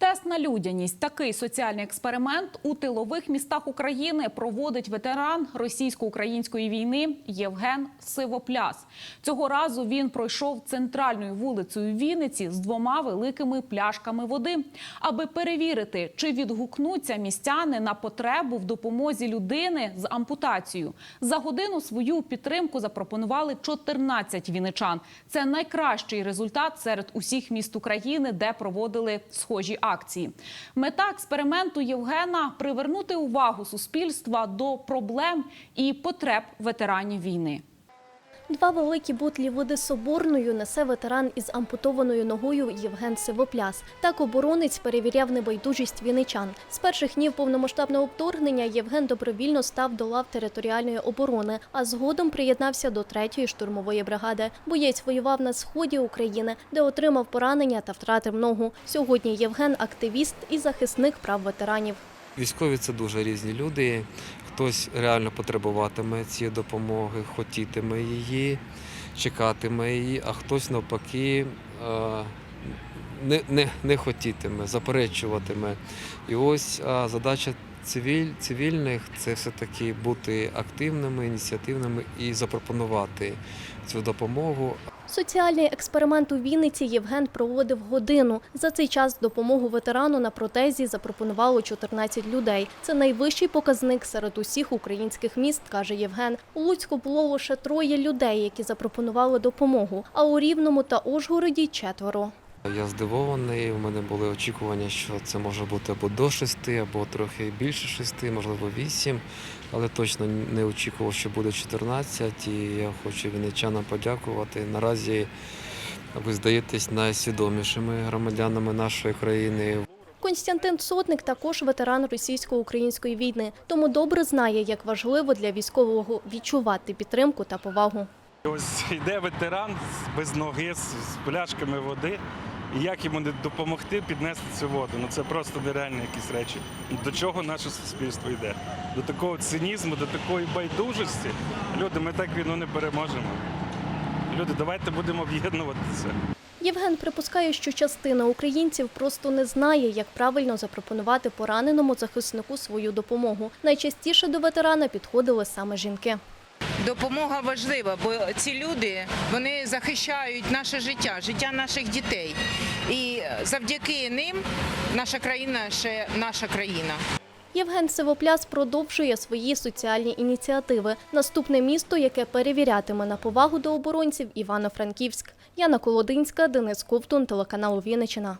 Тест на людяність такий соціальний експеримент у тилових містах України проводить ветеран російсько-української війни Євген Сивопляс. Цього разу він пройшов центральною вулицею Вінниці з двома великими пляшками води, аби перевірити, чи відгукнуться містяни на потребу в допомозі людини з ампутацією. За годину свою підтримку запропонували 14 вінничан. Це найкращий результат серед усіх міст України, де проводили схожі акції. Мета експерименту Євгена привернути увагу суспільства до проблем і потреб ветеранів війни. Два великі бутлі води соборною несе ветеран із ампутованою ногою Євген Сивопляс. Так оборонець перевіряв небайдужість віничан. З перших днів повномасштабного вторгнення Євген добровільно став до лав територіальної оборони, а згодом приєднався до третьої штурмової бригади. Боєць воював на сході України, де отримав поранення та втратив ногу. Сьогодні Євген активіст і захисник прав ветеранів. Військові це дуже різні люди. Хтось реально потребуватиме цієї допомоги, хотітиме її, чекатиме її, а хтось навпаки е, не, не, не хотітиме, заперечуватиме. І ось задача цивіль, цивільних це все-таки бути активними, ініціативними і запропонувати цю допомогу. Соціальний експеримент у Вінниці Євген проводив годину. За цей час допомогу ветерану на протезі запропонувало 14 людей. Це найвищий показник серед усіх українських міст, каже Євген. У Луцьку було лише троє людей, які запропонували допомогу, а у Рівному та Ужгороді четверо. Я здивований, у мене були очікування, що це може бути або до шести, або трохи більше шести, можливо вісім, але точно не очікував, що буде 14. І я хочу вінничанам подякувати. Наразі ви здаєтесь найсвідомішими громадянами нашої країни. Константин Сотник також ветеран російсько-української війни, тому добре знає, як важливо для військового відчувати підтримку та повагу. Ось йде ветеран без ноги, з, пляшками води. І як йому допомогти піднести цю воду? Ну це просто нереальні якісь речі. До чого наше суспільство йде? До такого цинізму, до такої байдужості. Люди, ми так війну не переможемо. Люди, давайте будемо об'єднуватися. Євген припускає, що частина українців просто не знає, як правильно запропонувати пораненому захиснику свою допомогу. Найчастіше до ветерана підходили саме жінки. Допомога важлива, бо ці люди вони захищають наше життя, життя наших дітей. І завдяки ним наша країна ще наша країна. Євген Сивопляс продовжує свої соціальні ініціативи. Наступне місто, яке перевірятиме на повагу до оборонців Івано-Франківськ. Яна Колодинська, Денис Ковтун, телеканал Вінниччина.